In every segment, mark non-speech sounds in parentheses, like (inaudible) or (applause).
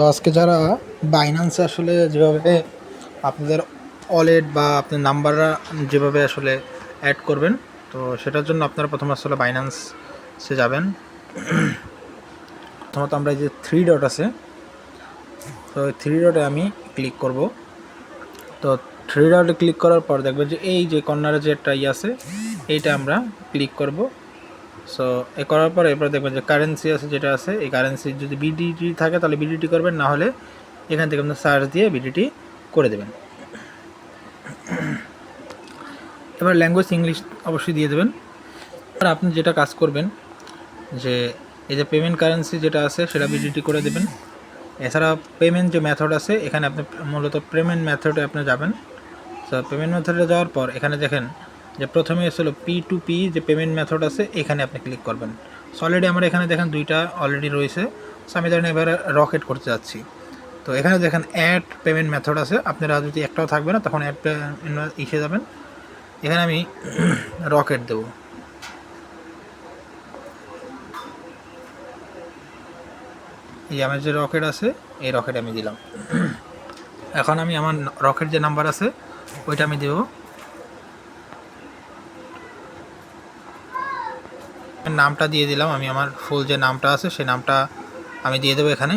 তো আজকে যারা বাইন্যান্সে আসলে যেভাবে আপনাদের ওয়ালেট বা আপনার নাম্বাররা যেভাবে আসলে অ্যাড করবেন, তো সেটার জন্য আপনারা প্রথমে আসলে বাইন্যান্সে যাবেন। প্রথমত আমরা এই যে থ্রি ডট আছে, তো থ্রি ডটে আমি ক্লিক করব। তো থ্রি ডটে ক্লিক করার পর দেখবেন যে এই যে কর্নারে যে একটা ইয়ে আছে, এইটা আমরা ক্লিক করব। সো এ করার পরে এরপর দেখবেন যে কারেন্সি আছে যেটা আছে, এই কারেন্সি যদি বিডিটি থাকে তাহলে বিডিটি করবেন, না হলে এখান থেকে আপনার সার্চ দিয়ে বিডিটি করে দেবেন। এবার ল্যাঙ্গুয়েজ ইংলিশ অবশ্যই দিয়ে দেবেন। আর আপনি যেটা কাজ করবেন, যে এই যে পেমেন্ট কারেন্সি যেটা আছে সেটা বিডিটি করে দেবেন। এছাড়া পেমেন্ট যে মেথড আছে, এখানে আপনি মূলত পেমেন্ট মেথডে আপনি যাবেন। তো পেমেন্ট মেথডে যাওয়ার পর এখানে দেখেন যে প্রথমে এসেছিল পি টু পি যে পেমেন্ট মেথড আছে, এখানে আপনি ক্লিক করবেন। সো অলরেডি আমার এখানে দেখেন দুইটা অলরেডি রয়েছে। সো আমি ধরেন এবারে রকেট করতে যাচ্ছি। তো এখানে দেখেন অ্যাড পেমেন্ট মেথড আছে। আপনারা যদি একটাও থাকবে না, তখন অ্যাড ইসে যাবেন। এখানে আমি (clears throat) রকেট দেবো। এই আমার যে রকেট আছে, এই রকেট আমি দিলাম। (clears throat) এখন আমি আমার রকেট যে নাম্বার আছে, ওইটা আমি দেবো। নামটা দিয়ে দিলাম। আমি আমার ফুল যে নামটা আছে, সেই নামটা আমি দিয়ে দেবো এখানে।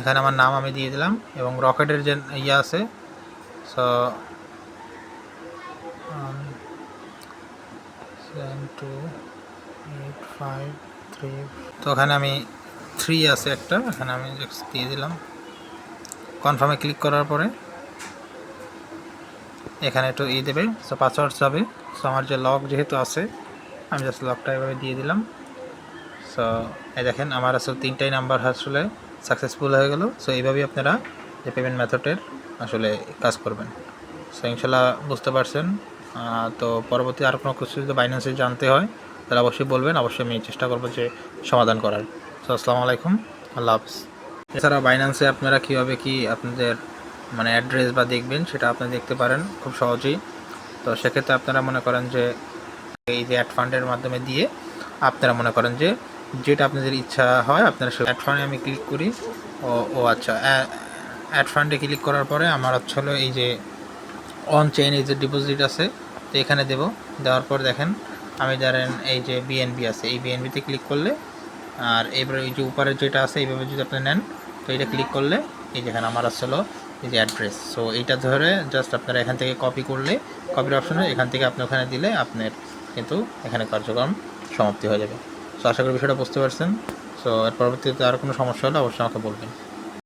এখানে আমার নাম আমি দিয়ে দিলাম এবং রকেটের যে ইয়ে আছে so two eight five three তো ওখানে আমি থ্রি আছে একটা, এখানে আমি দিয়ে দিলাম। কনফার্মে ক্লিক করার পরে এখানে একটু ই দেবে সো পাসওয়ার্ড যাবে সো আমার যে লক যেহেতু আছে আমি জাস্ট লকটা এভাবে দিয়ে দিলাম। সো এই দেখেন, আমার আসলে তিনটাই নাম্বার আসলে সাকসেসফুল হয়ে গেল। সো এইভাবেই আপনারা যে পেমেন্ট মেথডের আসলে কাজ করবেন। সো ইনশাল্লাহ বুঝতে পারছেন। তো পরবর্তী আর কোনো কিছু যদি বাইন্যান্সে জানতে হয়, তাহলে অবশ্যই বলবেন। অবশ্যই আমি চেষ্টা করব যে সমাধান করার। সো আসসালামু আলাইকুম। আল্লাহ হাফিজ। এছাড়া বাইন্যান্সে আপনারা কীভাবে কি আপনাদের মানে অ্যাড্রেস বা দেখবেন, সেটা আপনি দেখতে পারেন খুব সহজেই। তো সেক্ষেত্রে আপনারা মনে করেন যে এই যে অ্যাড ফান্ডের মাধ্যমে দিয়ে আপনারা মনে করেন যে যেটা আপনাদের ইচ্ছা হয় আপনারা সে অ্যাড ফান্ডে আমি ক্লিক করি। ও ও আচ্ছা অ্যাড ফান্ডে ক্লিক করার পরে আমার হচ্ছে হলো এই যে অন চেইন এই যে ডিপোজিট আছে, তো এখানে দেব। দেওয়ার পর দেখেন, আমি ধরেন এই যে বিএনবি আছে, এই বিএনবিতে ক্লিক করলে, আর এবারে এই যে উপরে যেটা আছে, এইভাবে যদি আপনি নেন, তো এটা ক্লিক করলে, এই যেখানে আমার আসলো এই যে অ্যাড্রেস সো এইটা ধরে জাস্ট আপনারা এখান থেকে কপি করলে কপির অপশনে এখান থেকে আপনি ওখানে দিলে আপনার কিন্তু এখানে কার্যক্রম সমাপ্তি হয়ে যাবে। সো আশা করি বিষয়টা বুঝতে পারছেন। সো এর পরবর্তীতে আর কোনো সমস্যা হলে অবশ্যই আমাকে বলবেন।